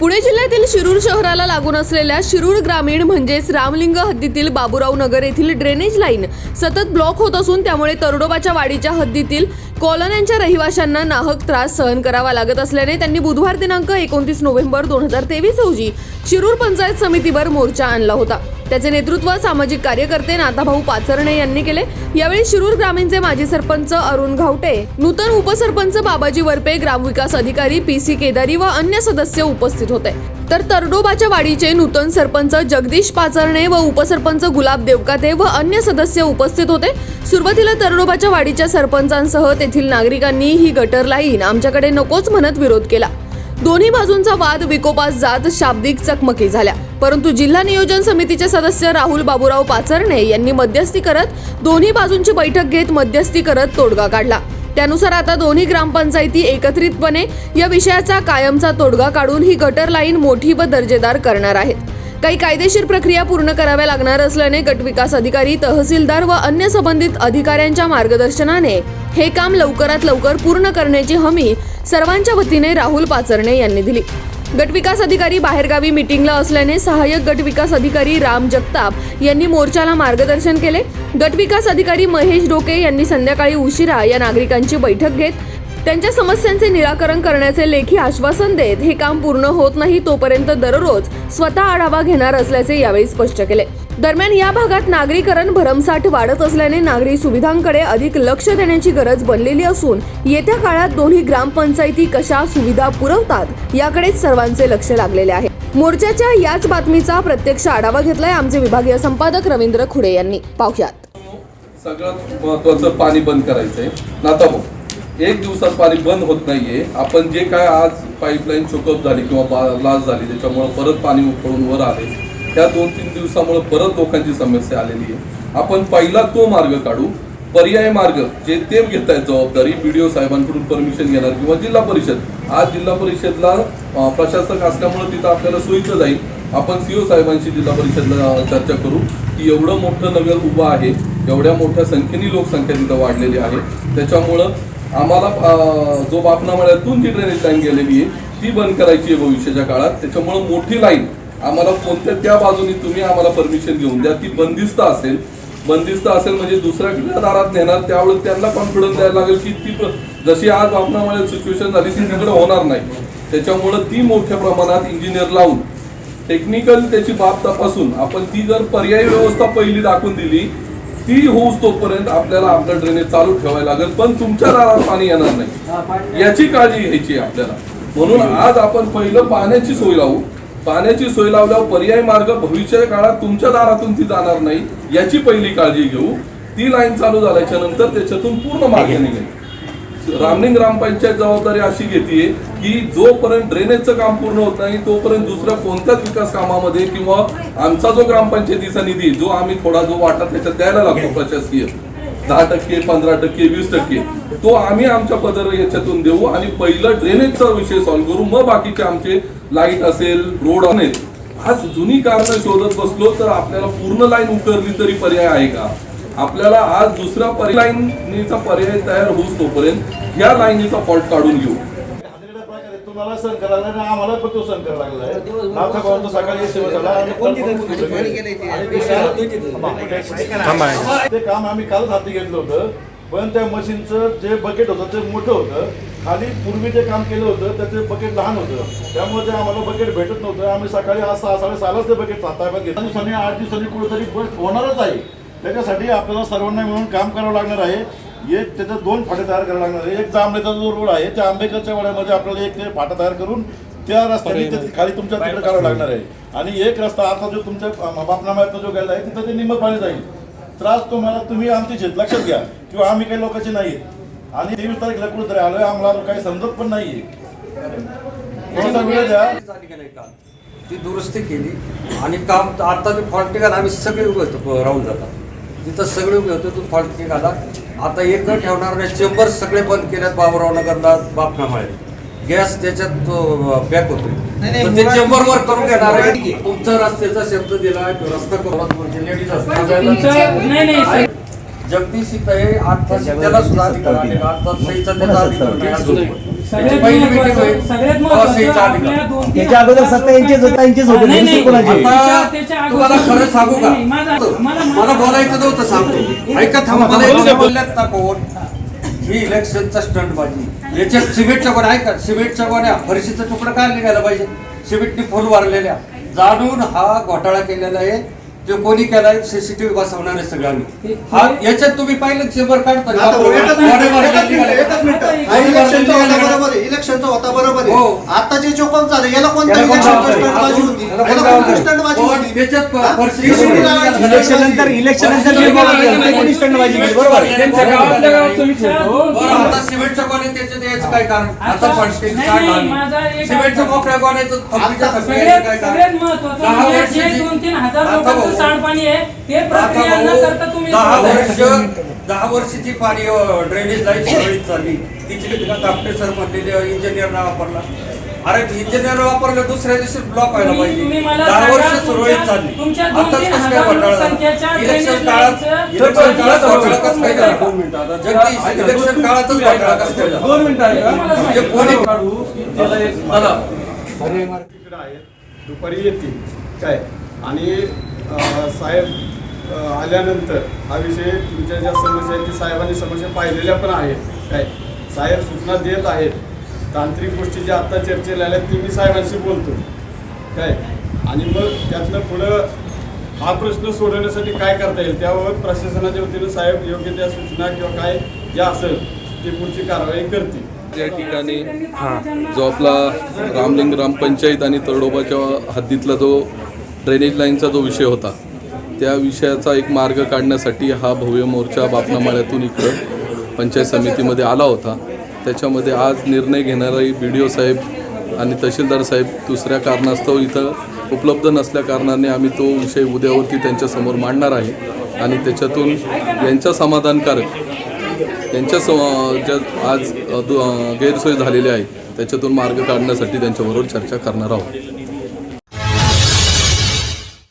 पुणे जिल्ह्यातील शिरूर शहराला लागून असलेल्या शिरूर ग्रामीण म्हणजेच रामलिंग हद्दीतील बाबुराव नगर येथील ड्रेनेज लाईन सतत ब्लॉक होत असून त्यामुळे तरडोबाच्या वाडीच्या हद्दीतील कॉलन्यांच्या रहिवाशांना नाहक त्रास सहन करावा लागत असल्याने त्यांनी बुधवार दिनांक एकोणतीस नोव्हेंबर दोन हजार तेवीस रोजी शिरूर पंचायत समितीवर मोर्चा आणला होता. त्याचे नेतृत्व सामाजिक कार्यकर्ते नाथाभाऊ पाचरणे यांनी केले. यावेळी शिरूर ग्रामीणचे माजी सरपंच अरुण घावटे नूतन उपसरपंच बाबाजी वरपे ग्रामविकास अधिकारी पी सी केदारी व अन्य सदस्य उपस्थित होते. तर तरडोबाच्या वाडीचे नूतन सरपंच जगदीश पाचरणे व उपसरपंच गुलाब देवकाते व अन्य सदस्य उपस्थित होते. सुरुवातीला तरडोबाच्या वाडीच्या सरपंचांसह ते येथील नागरिकांनी ही गटर लाईन आमच्याकडे नकोच म्हणत विरोध केला. दोन्ही बाजूंचा वाद विकोपास जात शाब्दिक चकमकी झाल्या. परंतु जिल्हा नियोजन समितीचे सदस्य राहुल बाबूराव पाचरणे यांनी मध्यस्थी करत दोन्ही बाजूंची बैठक घेत मध्यस्थी करत तोडगा काढला. त्यानुसार आता दोन्ही ग्रामपंचायती एकत्रितपणे या विषयाचा कायमचा तोडगा काढून ही गटर लाईन मोठी व दर्जेदार करणार आहेत. काही कायदेशीर प्रक्रिया पूर्ण कराव्या लागणार असल्याने गटविकास अधिकारी तहसीलदार व अन्य संबंधित अधिकाऱ्यांच्या मार्गदर्शनाने हे काम लवकरात लवकर पूर्ण करण्याची हमी सर्वांच्या वतीने राहुल पाचरणे यांनी दिली. गटविकास अधिकारी बाहेरगावी मिटिंगला असल्याने सहाय्यक गटविकास अधिकारी राम जगताप यांनी मोर्चाला मार्गदर्शन केले. गटविकास अधिकारी महेश डोके यांनी संध्याकाळी उशिरा या नागरिकांची बैठक घेत त्यांच्या समस्यांचे निराकरण करण्याचे लेखी आश्वासन देत हे काम पूर्ण होत नाही तोपर्यंत दररोज स्वतः आढावा घेणार असल्याचे यावेळी स्पष्ट केले. दरम्यान या भागात नागरीकरण भरमसाठ वाढत असल्याने नागरी सुविधांकडे अधिक लक्ष देण्याची गरज बनलेली असून येत्या काळात दोन्ही ग्रामपंचायती कशा सुविधा पुरवतात याकडेच सर्वांचे लक्ष लागलेले आहे. मोर्चाच्या याच बातमीचा प्रत्यक्ष आढावा घेतलाय आमचे विभागीय संपादक रवींद्र खुडे यांनी. पाहुयात. सगळ्यात महत्वाचं पाणी बंद करायचंय. नाता एक दिवसात पाणी बंद होत नाहीये. आपण जे काय आज पाईपलाईन चोकअप झाली किंवा लाच झाली त्याच्यामुळे परत पाणी उकळून वर आले. त्या दोन तीन दिवसामुळे परत लोकांची समस्या आलेली आहे. आपण पहिला तो मार्ग काढू पर्याय मार्ग जे ते घेत आहेत जबाबदारी ओ साहेबांकडून परमिशन घेणार किंवा जिल्हा परिषद. आज जिल्हा परिषदला प्रशासक असल्यामुळे तिथं आपल्याला सोयीचं जाईल. आपण सीओ साहेबांशी जिल्हा परिषदला चर्चा करू की एवढं मोठं नगर उभं आहे एवढ्या मोठ्या संख्येने लोकसंख्या तिथं वाढलेली आहे. त्याच्यामुळं आम्हाला जो बापनामाळ्यातून जी ड्रेनेज लाईन गेलेली आहे ती बंद करायची आहे भविष्याच्या काळात. त्याच्यामुळं मोठी लाईन आम्हाला कोणत्या त्या बाजूनी तुम्ही आम्हाला परमिशन घेऊन द्या. ती बंदिस्त असेल बंदिस्त असेल म्हणजे दुसऱ्या दारात नेणार त्यावेळेस त्यांना कॉन्फिडन्स द्यायला लागेल की ती जशी आज बापनामुळे सिच्युएशन झाली ती तिकडे होणार नाही. त्याच्यामुळं ती मोठ्या प्रमाणात इंजिनियर लावून टेक्निकल त्याची बाब तपासून आपण ती जर पर्यायी व्यवस्था पहिली दाखवून दिली ती होऊस तोपर्यंत आपल्याला आपलं ड्रेनेज चालू ठेवायला लागेल. पण तुमच्या दारात पाणी येणार नाही. याची काळजी घ्यायची आपल्याला. म्हणून आज आपण पहिलं पाण्याची सोय लावू. पाण्याची सोय लावल्यावर पर्यायी मार्ग भविष्याच्या काळात तुमच्या दारातून ती जाणार नाही याची पहिली काळजी घेऊ. ती लाईन चालू झाल्याच्यानंतर त्याच्यातून पूर्ण मार्ग निघेल. रामलिंग ग्रामपंचायत जबाबदारी अशी घेते की जोपर्यंत ड्रेनेजचं काम पूर्ण होत नाही तोपर्यंत दुसऱ्या कोणत्याच विकास कामामध्ये किंवा आमचा जो ग्रामपंचायतीचा निधी जो आम्ही थोडा जो वाटा त्याच्यात द्यायला लागतो प्रशासकीय दहा टक्के पंधरा टक्के वीस टक्के तो आम्ही आमच्या पदर याच्यातून देऊ आणि पहिलं ड्रेनेजचा विषय सॉल्व्ह करू मग बाकीचे आमचे लाइट असेल रोड असेल आज जुनी कारणं शोधत बसलो तर आपल्याला पूर्ण लाईन उकरली तरी पर्याय आहे का? आपल्याला आज दुसऱ्या पर्याय लाईनीचा पर्याय तयार होऊस तोपर्यंत ह्या लाईनीचा फॉल्ट काढून घेऊ. तुम्हाला सण करायला आणि आम्हाला पण तो सण करायला लागला आहे. नाथ भावांचा सकाळी सेवा झाला. आणि आणि ते काम- ते काम आम्ही कालच हाती घेतलं होतं. पण त्या मशीनचं जे बकेट होतं ते मोठं होतं. खाली पूर्वी जे काम केलं होतं त्याचे बकेट लहान होतं. त्यामुळे ते आम्हाला बकेट भेटत नव्हतं. आम्ही सकाळी आज सहा साडेसहालाच ते बकेट ताब्यात घेतलं. दिवसांनी आठ दिवसांनी कुठेतरी बस होणारच आहे. त्याच्यासाठी आपल्याला सर्वांना मिळून काम करावं लागणार आहे. एक त्याच्यात दोन फाटे तयार करावे लागणार आहे. एक जांभळीचा जो रोड आहे त्या आंबेकरच्या वाड्यामध्ये आपल्याला एक ते फाटा तयार करून त्या रस्त्याने खाली तुमच्या तिकडे करावं लागणार आहे. आणि एक रस्ता आता जो तुमच्या बापनामाचा जो गेला आहे तिथं ते निम्म पाणी जाईल. त्रास तुम्हाला तुम्ही आमची लक्षात घ्या. किंवा आम्ही काही लोकांची नाही. आणि तेवीस तारीखला कुठेतरी आलोय. आम्हाला काही समजत पण नाहीये. थोडासा वेळ द्या ती दुरुस्ती केली आणि काम आता ते फॉल्ट निघाला. आम्ही सगळे उभे होतो राहून जातात तिथं सगळे उभे होते तो फॉल्ट निघाला. आता एक न ठेवणार नाही चेंबर सगळे बंद केल्यात बाबुराव नगरला बापनामाळे. गॅस त्याच्यात बॅक होतोय. तर ते चेंबर वर करून घेणार आहे. तुमचा रस्त्याचा शब्द दिला रस्ता करून म्हणजे लेडीज असतात जगदीश इथं त्याला सुद्धा अधिकार आलेला त्याचा अधिकार त्याच्या अगोदर सत्ता होती होती तुम्हाला खरं सांगू का? मला- मला बोलायचं नव्हतं सांगतो ऐका थांबा मला बोलल्यात ना कोण? ही इलेक्शनचा स्टंट बाजी याच्यात सिमेंटच्या गोण्या ऐका सिमेंटच्या गोण्या फरशीचा तुकडा काय निघाला पाहिजे. सिमेंटनी फुल वारलेल्या. जाणून हा घोटाळा केलेला आहे. ते कोणी केलाय सीसीटीव्ही बसवणार आहे सगळ्यांनी. हा याच्यात तुम्ही पाहिलं चेंबर काढता आता हो. हा इलेक्शनचा होता बरोबर आहे इलेक्शनचा होता बरोबर हो. आहे आता जे झालं याला कोणता इलेक्शनचा. इलेक्शन नंतर नंतर बरोबर आता सिमेंटच्या त्याच्यात यायचं काय कारण? आता सिमेंटच्या मोकळ्या काय कारण? दहा सांडपाणी आहे. ते प्रक्रिया न करता तुम्ही. दहा. वर्ष दहा वर्षाची पाणी ड्रेनेज लाईन सुरळीत चालली तिची कापटे सर म्हणलेले इंजिनियरना वापरला. अरे इंजिनियर वापरलं दुसऱ्या दिवशी ब्लॉक व्हायला पाहिजे. दहा वर्ष सुरळीत चालली आताच कसं काय घोटाळा? इलेक्शन काळात इलेक्शन काळात घोटाळा कसं काय झाला? इलेक्शन काळातच घोटाळा कसं काय झाला? दोन मिनिटं आहे का? म्हणजे कोणी दुपारी येतील. काय? आणि साहेब आल्यानंतर हा विषय तुमच्या ज्या समस्या आहेत ती साहेबांनी समस्या पाहिलेल्या पण आहेत. काय? साहेब सूचना देत आहेत. तांत्रिक गोष्टी ज्या आत्ता चर्चेला आल्या ती मी साहेबांशी बोलतो. काय? आणि मग त्यातनं पुढं हा प्रश्न सोडवण्यासाठी काय करता येईल त्यावर प्रशासनाच्या वतीनं साहेब योग्य त्या सूचना किंवा काय ज्या असेल ते पुढची कारवाई करतील. त्या ठिकाणी जो आपला रामलिंग ग्रामपंचायत आणि तरडोबाच्या हद्दीतला जो ड्रेनेज लाईनचा जो विषय होता त्या विषयाचा एक मार्ग काढण्यासाठी हा भव्य मोर्चा बापनामाळ्यातून इकडं पंचायत समितीमध्ये आला होता. त्याच्यामध्ये आज निर्णय घेणारे बी डी ओ साहेब आणि तहसीलदार साहेब दुसऱ्या कारणास्तव इथं उपलब्ध नसल्या कारणाने आम्ही तो विषय उद्यावरती त्यांच्यासमोर मांडणार आहे. आणि त्याच्यातून यांच्या समाधानकारक त्यांच्या सम ज्या आज दु- गैरसोय झालेल्या आहे त्याच्यातून मार्ग काढण्यासाठी त्यांच्याबरोबर चर्चा करणार आहोत.